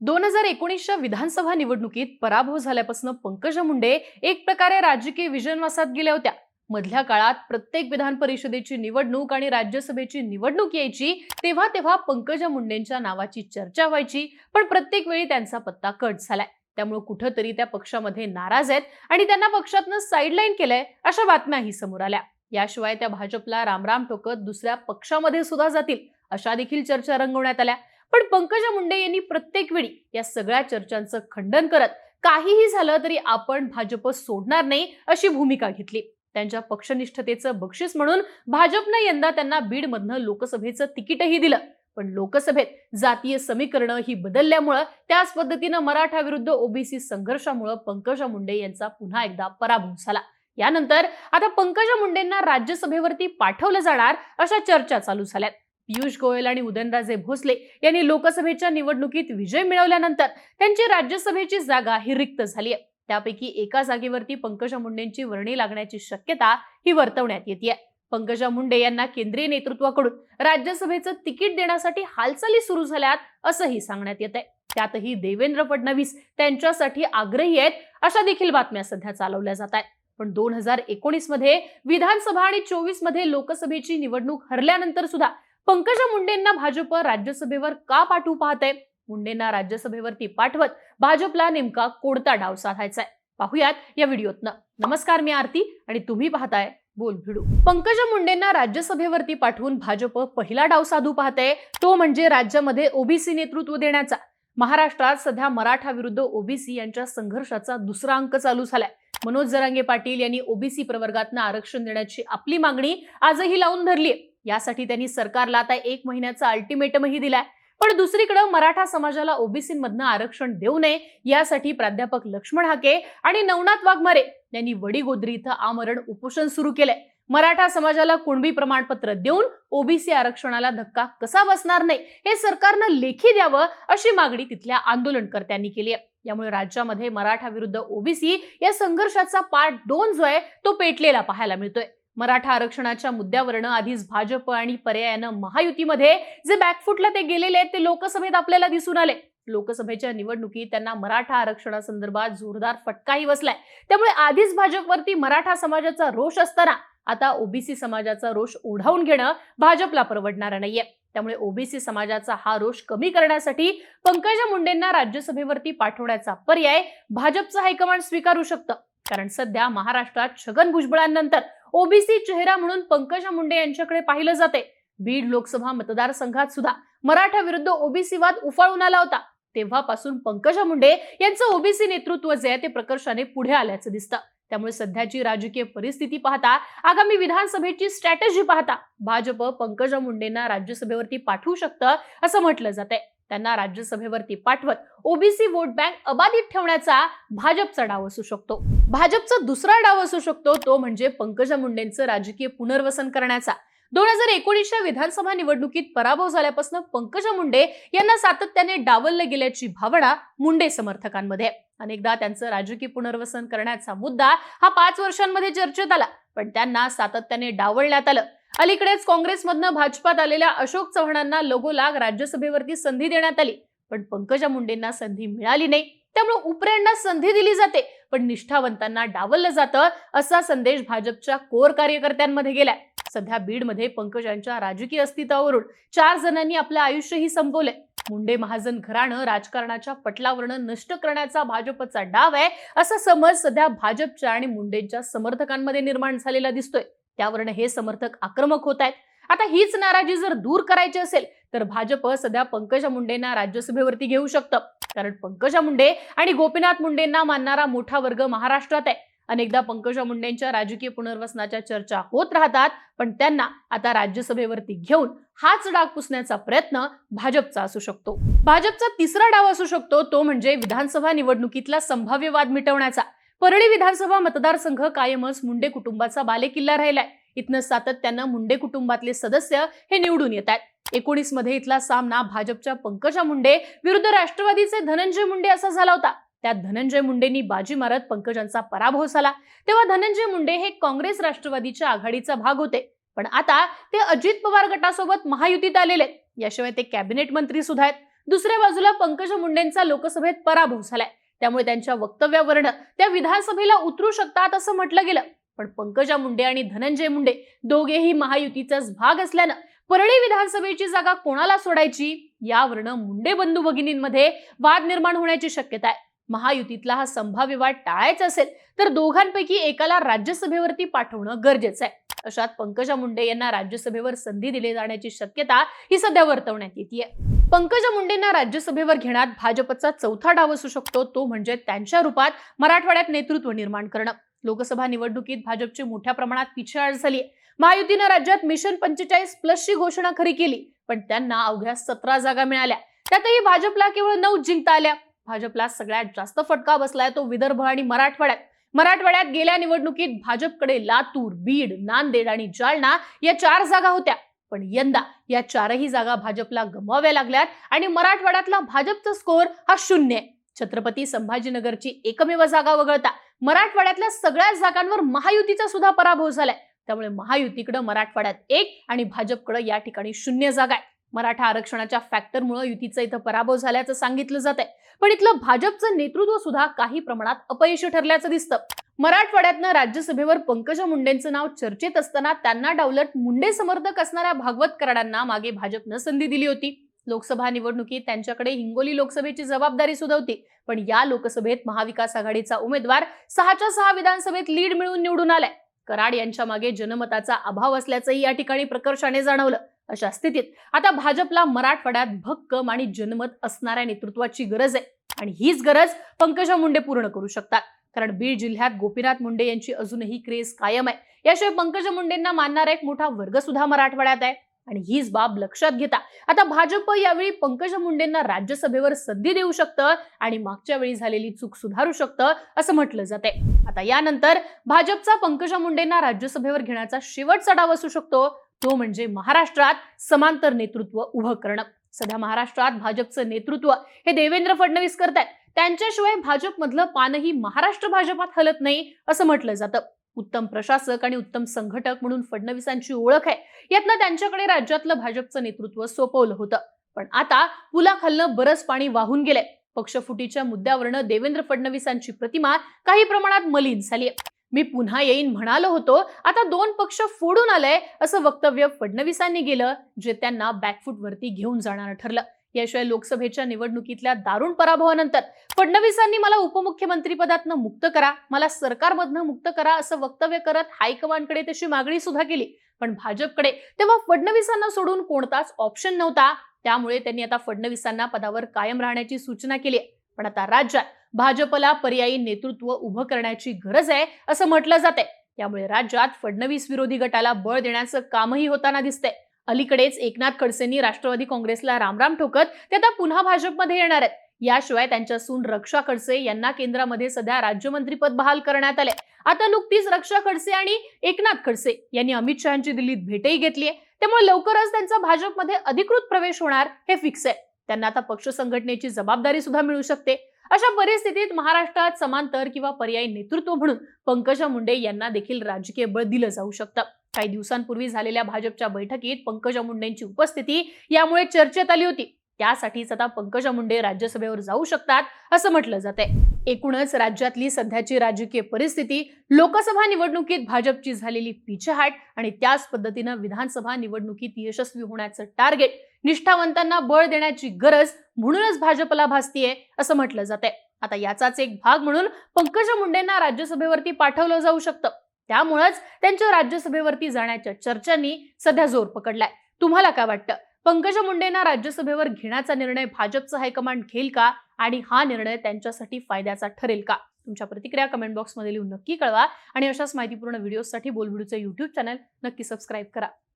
दोन हजार एकोणीसच्या विधानसभा निवडणुकीत पराभव झाल्यापासून पंकजा मुंडे एक प्रकारे राजकीय विजनवासात गेल्या होत्या. मधल्या काळात प्रत्येक विधान परिषदेची निवडणूक आणि राज्यसभेची निवडणूक यायची तेव्हा तेव्हा पंकजा मुंडेंच्या नावाची चर्चा व्हायची पण प्रत्येक वेळी त्यांचा पत्ता कट झालाय. त्यामुळे कुठंतरी त्या पक्षामध्ये नाराज आहेत आणि त्यांना पक्षातनं साईडलाईन केलंय अशा बातम्याही समोर आल्या. याशिवाय त्या भाजपला रामराम ठोकत दुसऱ्या पक्षामध्ये सुद्धा जातील अशा देखील चर्चा रंगवण्यात आल्या. पण पंकजा मुंडे यांनी प्रत्येक वेळी या सगळ्या चर्चांचं खंडन करत काहीही झालं तरी आपण भाजप सोडणार नाही अशी भूमिका घेतली. त्यांच्या पक्षनिष्ठतेचं बक्षीस म्हणून भाजपनं यंदा त्यांना बीडमधनं लोकसभेचं तिकीटही दिलं. पण लोकसभेत जातीय समीकरणं ही बदलल्यामुळं त्याच पद्धतीनं मराठा विरुद्ध ओबीसी संघर्षामुळं पंकजा मुंडे यांचा पुन्हा एकदा पराभव झाला. यानंतर आता पंकजा मुंडेंना राज्यसभेवरती पाठवलं जाणार अशा चर्चा चालू झाल्यात. पियुष गोयल आणि उदयनराजे भोसले यांनी लोकसभेच्या निवडणुकीत विजय मिळवल्यानंतर त्यांची राज्यसभेची जागा ही रिक्त झाली आहे. त्यापैकी एका जागेवरती पंकजा मुंडेंची वर्णी लागण्याची शक्यता ही वर्तवण्यात येते पंकजा मुंडे यांना केंद्रीय नेतृत्वाकडून राज्यसभेचं तिकीट देण्यासाठी हालचाली सुरू झाल्यात असंही सांगण्यात येत आहे त्यातही देवेंद्र फडणवीस त्यांच्यासाठी आग्रही आहेत अशा देखील बातम्या सध्या चालवल्या जात आहेत. पण दोन हजार एकोणीसमध्ये विधानसभा आणि चोवीसमध्ये लोकसभेची निवडणूक हरल्यानंतर सुद्धा पंकजा मुंडेंना भाजप राज्यसभेवर का पाठवू पाहते मुंडेंना राज्यसभेवरती पाठवत भाजपला नेमका कोणता डाव साधायचा आहे या व्हिडिओतनं. नमस्कार मी आरती आणि तुम्ही पाहताय बोल भिडू पंकजा मुंडेंना राज्यसभेवरती पाठवून भाजप पहिला डाव साधू पाहते तो म्हणजे राज्यामध्ये ओबीसी नेतृत्व देण्याचा. महाराष्ट्रात सध्या मराठा विरुद्ध ओबीसी यांच्या संघर्षाचा दुसरा अंक चालू झालाय. मनोज जरांगे पाटील यांनी ओबीसी प्रवर्गातनं आरक्षण देण्याची आपली मागणी आजही लावून धरली यासाठी त्यांनी सरकारला आता एक महिन्याचा अल्टिमेटमही दिलाय. पण दुसरीकडे मराठा समाजाला ओबीसीमधनं आरक्षण देऊ नये यासाठी प्राध्यापक लक्ष्मण हाके आणि नवनाथ वाघमारे यांनी वडीगोद्री इथं आमरण उपोषण सुरू केलंय. मराठा समाजाला कुणबी प्रमाणपत्र देऊन ओबीसी आरक्षणाला धक्का कसा बसणार नाही हे सरकारनं लेखी द्यावं अशी मागणी तिथल्या आंदोलनकर्त्यांनी केली आहे. यामुळे राज्यामध्ये मराठा विरुद्ध ओबीसी या संघर्षाचा पार्ट दोन जो आहे तो पेटलेला पाहायला मिळतोय. मराठा आरक्षणाच्या मुद्द्यावरनं आधीच भाजप आणि पर्यायानं महायुतीमध्ये जे बॅकफुटला ते गेलेले आहेत ते लोकसभेत आपल्याला दिसून आले. लोकसभेच्या निवडणुकीत त्यांना मराठा आरक्षणासंदर्भात जोरदार फटकाही बसलाय. त्यामुळे आधीच भाजपवरती मराठा समाजाचा रोष असताना आता ओबीसी समाजाचा रोष ओढावून घेणं भाजपला परवडणार नाहीये. त्यामुळे ओबीसी समाजाचा हा रोष कमी करण्यासाठी पंकजा मुंडेंना राज्यसभेवरती पाठवण्याचा पर्याय भाजपचं हायकमांड स्वीकारू शकतं. कारण सध्या महाराष्ट्रात छगन भुजबळांनंतर ओबीसी चेहरा म्हणून पंकजा मुंडे यांच्याकडे पाहिलं जाते. बीड लोकसभा मतदारसंघात सुद्धा मराठा विरुद्ध ओबीसी वाद उफाळून आला होता. तेव्हापासून पंकजा मुंडे यांचं ओबीसी नेतृत्व जे आहे ते प्रकर्षाने पुढे आल्याचं दिसतं. त्यामुळे सध्याची राजकीय परिस्थिती पाहता आगामी विधानसभेची स्ट्रॅटेजी पाहता भाजप पंकजा मुंडेंना राज्यसभेवरती पाठवू शकतं असं म्हटलं जाते त्यांना राज्यसभेवरती पाठवत ओबीसी वोट बँक अबाधित ठेवण्याचा भाजपचा डाव असू शकतो. भाजपचा दुसरा डाव असू शकतो तो म्हणजे पंकजा मुंडेंचं राजकीय पुनर्वसन करण्याचा. दोन हजार एकोणीसच्या विधानसभा निवडणुकीत पराभव झाल्यापासून पंकजा मुंडे यांना सातत्याने डावललं गेल्याची भावना मुंडे समर्थकांमध्ये. अनेकदा त्यांचं राजकीय पुनर्वसन करण्याचा मुद्दा हा पाच वर्षांमध्ये चर्चेत आला पण त्यांना सातत्याने डावलण्यात आलं. अलीकडेच काँग्रेसमधनं भाजपात आलेल्या अशोक चव्हाणांना लगोलाग राज्यसभेवरती संधी देण्यात आली. पण पंकजा मुंडेंना संधी मिळाली नाही. त्यामुळे उपऱ्यांना संधी दिली जाते. पण निष्ठावंतांना डावललं जातं असा संदेश भाजपच्या कोर कार्यकर्त्यांमध्ये गेलाय. सध्या बीडमध्ये पंकजांच्या राजकीय अस्तित्वावरून चार जणांनी आपलं आयुष्यही संपवलंय. मुंडे महाजन घराणं राजकारणाच्या पटलावरनं नष्ट करण्याचा भाजपचा डाव आहे असा समज सध्या भाजपच्या आणि मुंडेंच्या समर्थकांमध्ये निर्माण झालेला दिसतोय. त्यावरनं हे समर्थक आक्रमक होत आहेत. आता हीच नाराजी जर दूर करायची असेल तर भाजप सध्या पंकजा मुंडेंना राज्यसभेवरती घेऊ शकतं. कारण पंकजा मुंडे आणि गोपीनाथ मुंडेंना मानणारा मोठा वर्ग महाराष्ट्रात आहे. अनेकदा पंकजा मुंडेंच्या राजकीय पुनर्वसनाच्या चर्चा होत राहतात पण त्यांना आता राज्यसभेवरती घेऊन हाच डाग पुसण्याचा प्रयत्न भाजपचा असू शकतो. भाजपचा तिसरा डाव असू शकतो तो म्हणजे विधानसभा निवडणुकीतला संभाव्य वाद मिटवण्याचा. परळी विधानसभा मतदारसंघ कायमच मुंडे कुटुंबाचा बालेकिल्ला राहिलाय. इथनं सातत्यानं मुंडे कुटुंबातले सदस्य हे निवडून येत आहेत एकोणीसमध्ये इथला सामना भाजपच्या पंकजा मुंडे विरुद्ध राष्ट्रवादीचे धनंजय मुंडे असा झाला होता. त्यात धनंजय मुंडेंनी बाजी मारत पंकजांचा पराभव झाला. तेव्हा धनंजय मुंडे हे काँग्रेस राष्ट्रवादीच्या आघाडीचा भाग होते. पण आता ते अजित पवार गटासोबत महायुतीत आलेले याशिवाय ते कॅबिनेट मंत्री सुद्धा आहेत. दुसऱ्या बाजूला पंकजा मुंडेंचा लोकसभेत पराभव झालाय. त्यामुळे त्यांच्या वक्तव्यावरनं त्या विधानसभेला उतरू शकतात असं म्हटलं गेलं. पण पंकजा मुंडे आणि धनंजय मुंडे दोघेही महायुतीचाच भाग असल्यानं परळी विधानसभेची जागा कोणाला सोडायची? यावरनं मुंडे बंधू भगिनींमध्ये वाद निर्माण होण्याची शक्यता आहे. महायुतीतला हा संभाव्य वाद टाळायचा असेल तर दोघांपैकी एकाला राज्यसभेवरती पाठवणं गरजेचं आहे. अशात पंकजा मुंडे यांना राज्यसभेवर संधी दिली जाण्याची शक्यता ही सध्या वर्तवण्यात येते पंकजा मुंडेंना राज्यसभेवर घेण्यात भाजपचा चौथा डाव असू शकतो तो म्हणजे त्यांच्या रूपात मराठवाड्यात नेतृत्व निर्माण करणं. लोकसभा निवडणुकीत भाजपची मोठ्या प्रमाणात पिछेहाट झाली महायुतीनं राज्यात मिशन पंचेचाळीस प्लसची घोषणा खरी केली पण त्यांना अवघ्या सतरा जागा मिळाल्या. त्यातही भाजपला केवळ नऊ जिंकता आल्या. भाजपला सगळ्यात जास्त फटका बसलाय तो विदर्भ आणि मराठवाड्यात. मराठवाड्यात गेल्या निवडणुकीत भाजपकडे लातूर बीड नांदेड आणि जालना या चार जागा होत्या. पण यंदा या चारही जागा भाजपला गमवाव्या लागल्यात आणि मराठवाड्यातला भाजपचा स्कोअर हा शून्य आहे. छत्रपती संभाजीनगरची एकमेव जागा वगळता मराठवाड्यातल्या सगळ्याच जागांवर महायुतीचा सुद्धा पराभव झालाय. त्यामुळे महायुतीकडे मराठवाड्यात एक आणि भाजपकडे या ठिकाणी शून्य जागा आहे. मराठा आरक्षणाच्या फॅक्टरमुळे युतीचा इथं पराभव झाल्याचं सांगितलं जात आहे पण इथलं भाजपचं नेतृत्व सुद्धा काही प्रमाणात अपयशी ठरल्याचं दिसतं. मराठवाड्यातनं राज्यसभेवर पंकजा मुंडेंचं नाव चर्चेत असताना त्यांना डावलट मुंडे समर्थक असणाऱ्या भागवत कराडांना मागे भाजपनं संधी दिली होती. लोकसभा निवडणुकीत त्यांच्याकडे हिंगोली लोकसभेची जबाबदारी सुद्धा होती पण या लोकसभेत महाविकास आघाडीचा उमेदवार सहाच्या सहा विधानसभेत लीड मिळवून निवडून आलाय. कराड यांच्या मागे जनमताचा अभाव असल्याचंही या ठिकाणी प्रकर्षाने जाणवलं. अशा स्थितीत आता भाजपला मराठवाड्यात भक्कम आणि जनमत असणाऱ्या नेतृत्वाची गरज आहे. आणि हीच गरज पंकजा मुंडे पूर्ण करू शकतात. कारण बीड जिल्ह्यात गोपीनाथ मुंडे यांची अजूनही क्रेज कायम आहे. याशिवाय पंकजा मुंडेंना मानणारा एक मोठा वर्ग सुद्धा मराठवाड्यात आहे. आणि हीच बाब लक्षात घेता आता भाजप यावेळी पंकजा मुंडेंना राज्यसभेवर संधी देऊ शकतं आणि मागच्या वेळी झालेली चूक सुधारू शकतं असं म्हटलं जाते आता यानंतर भाजपचा पंकजा मुंडेंना राज्यसभेवर घेण्याचा शेवटचा डाव असू शकतो. तो म्हणजे महाराष्ट्रात समांतर नेतृत्व उभं करणं. सध्या महाराष्ट्रात भाजपचं नेतृत्व हे देवेंद्र फडणवीस करतायत. त्यांच्याशिवाय भाजपमधलं पानही महाराष्ट्र भाजपात हलत नाही असं म्हटलं जातं. उत्तम प्रशासक आणि उत्तम संघटक म्हणून फडणवीसांची ओळख आहे. यातनं त्यांच्याकडे राज्यातलं भाजपचं नेतृत्व सोपवलं होतं. पण आता पुलाखालनं बरंच पाणी वाहून गेलंय. पक्षफुटीच्या मुद्द्यावरनं देवेंद्र फडणवीसांची प्रतिमा काही प्रमाणात मलिन झाली मी पुन्हा येईन म्हणालो होतो आता दोन पक्ष फोडून आलंय असं वक्तव्य फडणवीसांनी गेलं जे त्यांना बॅकफूट वरती घेऊन जाणार ठरलं. याशिवाय लोकसभेच्या निवडणुकीतल्या दारुण पराभवानंतर फडणवीसांनी मला उपमुख्यमंत्रीपदातनं मुक्त करा मला सरकारमधनं मुक्त करा असं वक्तव्य करत हायकमांडकडे तशी मागणी सुद्धा केली. पण भाजपकडे तेव्हा फडणवीसांना सोडून कोणताच ऑप्शन नव्हता. त्यामुळे त्यांनी आता फडणवीसांना पदावर कायम राहण्याची सूचना केली पण आता राज्यात भाजपला पर्यायी नेतृत्व उभं करण्याची गरज आहे असं म्हटलं जाते त्यामुळे राज्यात फडणवीस विरोधी गटाला बळ देण्याचं कामही होताना दिसतंय. अलीकडेच एकनाथ खडसेंनी राष्ट्रवादी काँग्रेसला रामराम ठोकत ते आता पुन्हा भाजपमध्ये येणार आहेत. याशिवाय त्यांच्या सून रक्षा खडसे यांना केंद्रामध्ये सध्या राज्यमंत्रीपद बहाल करण्यात आले आता नुकतीच रक्षा खडसे आणि एकनाथ खडसे यांनी अमित शहाची दिल्लीत भेटही घेतली आहे त्यामुळे लवकरच त्यांचा भाजपमध्ये अधिकृत प्रवेश होणार हे फिक्स आहे. त्यांना आता पक्ष संघटनेची जबाबदारी सुद्धा मिळू शकते. अशा परिस्थितीत महाराष्ट्रात समांतर किंवा पर्यायी नेतृत्व म्हणून पंकजा मुंडे यांना देखील राजकीय बळ दिलं जाऊ शकतं. काही दिवसांपूर्वी झालेल्या भाजपच्या बैठकीत पंकजा मुंडेंची उपस्थिती यामुळे चर्चेत आली होती. त्यासाठीच आता पंकजा मुंडे राज्यसभेवर जाऊ शकतात असं म्हटलं जाते एकूणच राज्यातली सध्याची राजकीय परिस्थिती लोकसभा निवडणुकीत भाजपची झालेली पिछेहाट आणि त्याच पद्धतीनं विधानसभा निवडणुकीत यशस्वी होण्याचं टार्गेट निष्ठावंतांना बळ देण्याची गरज म्हणूनच भाजपला भासतीये असं म्हटलं जातंय. आता याचाच एक भाग म्हणून पंकजा मुंडेंना राज्यसभेवरती पाठवलं जाऊ शकतं. त्यामुळेच त्यांच्या राज्यसभेवरती जाण्याच्या चर्चांनी सध्या जोर पकडलाय. तुम्हाला काय वाटतं? पंकजा मुंडेंना राज्यसभेवर घेण्याचा निर्णय भाजपचा हायकमांड घेईल का? आणि हा निर्णय त्यांच्यासाठी फायद्याचा ठरेल का? तुमच्या प्रतिक्रिया कमेंट बॉक्समध्ये लिहून नक्की कळवा. आणि अशाच माहितीपूर्ण व्हिडिओसाठी बोलबिडूचं युट्यूब चॅनल नक्की सबस्क्राईब करा.